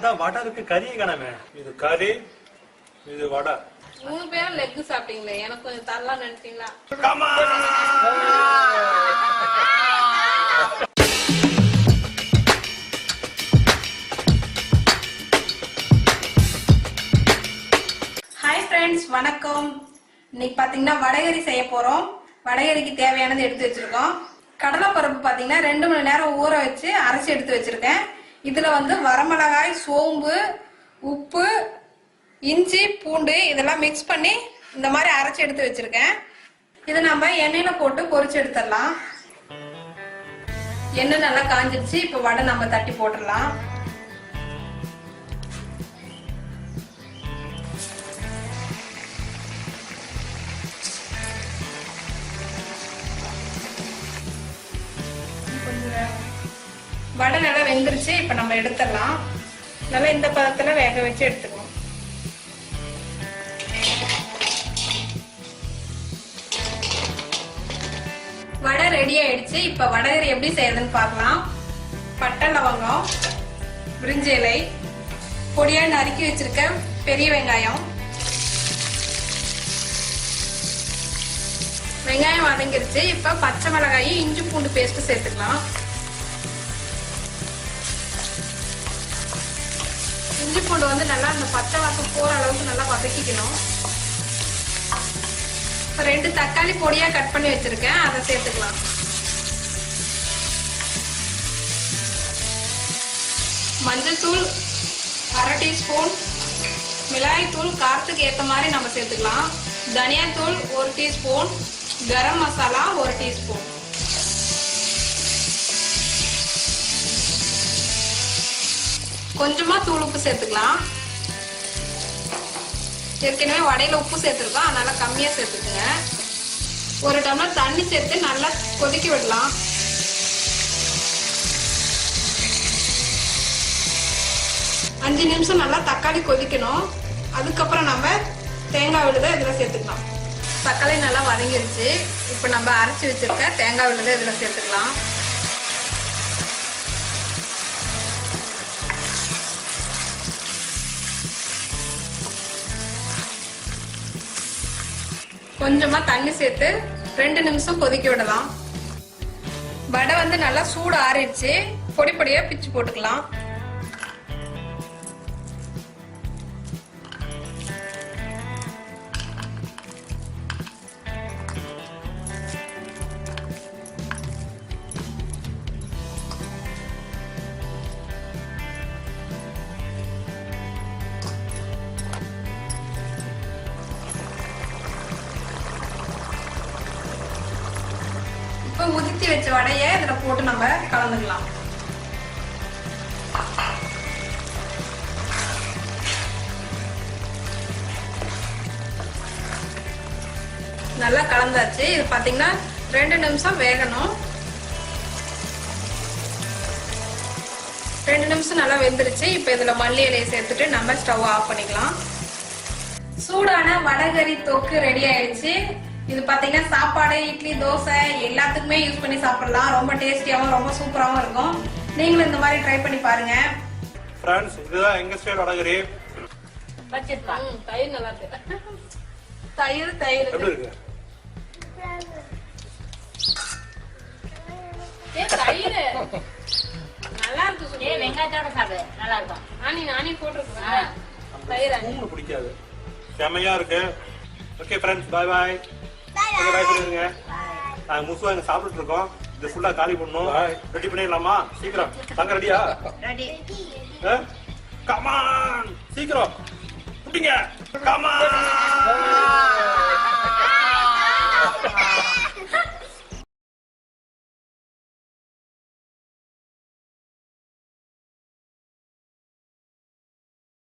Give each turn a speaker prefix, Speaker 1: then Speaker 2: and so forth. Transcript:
Speaker 1: அதான் வடை இருக்கு கறியை காணாமே. இது கறி இது வடை.
Speaker 2: மூணு பேரும் லெக் சாப்பிட்டீங்களே எனக்கு கொஞ்சம் தரலாம் நினைச்சீங்களா?
Speaker 3: ஹாய் ஃப்ரெண்ட்ஸ் வணக்கம். இன்னைக்கு பாத்தீங்கன்னா வடகரி செய்ய போறோம். வடகரிக்கு தேவையானது எடுத்து வச்சிருக்கோம். கடலைப்பருப்பு பாத்தீங்கன்னா ரெண்டு மணி நேரம் ஊற வச்சு அரைச்சி எடுத்து வச்சிருக்கேன். இதுல வந்து வரமிளகாய் சோம்பு உப்பு இஞ்சி பூண்டு இதெல்லாம் மிக்ஸ் பண்ணி இந்த மாதிரி அரைச்சி எடுத்து வச்சிருக்கேன். இதை நம்ம எண்ணெயில போட்டு பொறிச்சு எடுத்துடலாம். எண்ணெய் நல்லா காஞ்சிருச்சு இப்போ வடை நம்ம தட்டி போட்டுடலாம். வடை நல்லா வெந்துருச்சு இப்ப நம்ம எடுத்துடலாம். நல்லா இந்த பதத்துல வேக வச்சு எடுத்துக்கணும் வடை ரெடி ஆயிடுச்சு. இப்ப வடகரி எப்படி செய்யறதுன்னு பார்க்கலாம். பட்டை லவங்கம் பிரிஞ்சி இலை பொடியா நறுக்கி வச்சிருக்க பெரிய வெங்காயம். வெங்காயம் வதங்கிருச்சு. இப்ப பச்சை மிளகாயும் இஞ்சி பூண்டு பேஸ்ட் சேர்த்துக்கலாம். இஞ்சி பூண்டு வந்து நல்லா அந்த பச்சை வாசம் போற அளவுக்கு நல்லா வதக்கிக்கணும். ரெண்டு தக்காளி பொடியா கட் பண்ணி வச்சிருக்கேன். அதை சேர்த்துக்கலாம். மஞ்சள் தூள் அரை டீஸ்பூன் மிளகாய் தூள் காரத்துக்கு ஏற்ற மாதிரி நம்ம சேர்த்துக்கலாம். தனியாத்தூள் ஒரு டீஸ்பூன் கரம் மசாலா ஒரு டீஸ்பூன். கொஞ்சமா தூள் உப்பு சேர்த்துக்கலாம். ஏற்கனவே வடையில உப்பு சேர்த்துருக்கோம். அதனால கம்மியா சேர்த்துக்குங்க. ஒரு டம்ளர் தண்ணி சேர்த்து நல்லா கொதிக்க விடலாம். அஞ்சு நிமிஷம் நல்லா தக்காளி கொதிக்கணும். அதுக்கப்புறம் நம்ம தேங்காய் விழுதை இதில் சேர்த்துக்கலாம். தக்காளி நல்லா வதங்கிருச்சு. இப்போ நம்ம அரைச்சி வச்சிருக்க தேங்காய் விழுதை இதில் சேர்த்துக்கலாம். கொஞ்சமா தண்ணி சேர்த்து ரெண்டு நிமிஷம் கொதிக்க விடலாம். வடை வந்து நல்லா சூடு ஆறிடுச்சு. பொடி பொடியா பிச்சு போட்டுக்கலாம். உதிர்த்தி வச்ச வடையை இதில் போட்டு நம்ம கலந்துக்கலாம். நல்லா கலந்தாச்சு. இது பார்த்தீங்கன்னா ரெண்டு நிமிஷம் வேகணும். ரெண்டு நிமிஷம் நல்லா வெந்துருச்சு. இப்போ இதில் மல்லி இலையை சேர்த்துட்டு நம்ம ஸ்டவ் ஆஃப் பண்ணிக்கலாம். சூடான வடகரி தொக்கு ரெடி ஆயிடுச்சு. இது பாத்தீங்கன்னா சாப்பாடு இட்லி தோசை எல்லாத்துக்குமே யூஸ் பண்ணி சாப்பிடலாம். ரொம்ப டேஸ்டியாவும் ரொம்ப சூப்பராவும் இருக்கும். நீங்களும் இந்த மாதிரி ட்ரை பண்ணி பாருங்க.
Speaker 1: ஃப்ரெண்ட்ஸ் இதுதான் எங்க ஸ்டைல் வடகரி
Speaker 2: தயிர் நல்லா இருக்கு. தயிர் தயிர்.
Speaker 1: எப்படி இருக்கு?
Speaker 2: ஏ தயிர். நல்லா இருக்கு
Speaker 4: ஏ. வெங்காயத்தோட சாப்பிடு. நல்லா இருக்கும்.
Speaker 2: நானி நானே போட்டிருக்கேன். தயிர்.
Speaker 1: உங்களுக்கு பிடிக்காது. செமையா இருக்கு. Okay friends bye bye okay bye சொல்லிருங்க நாங்க முசுவா இங்க சாப்பிட்டுட்டு இருக்கோம் இது ஃபுல்லா காலி பண்ணணும். ரெடி பண்ணிடலாமா? சீக்கிரம். தங்க ரெடியா
Speaker 4: ரெடி
Speaker 1: கமான் சீக்கிரம். புட்டிங்க கமான்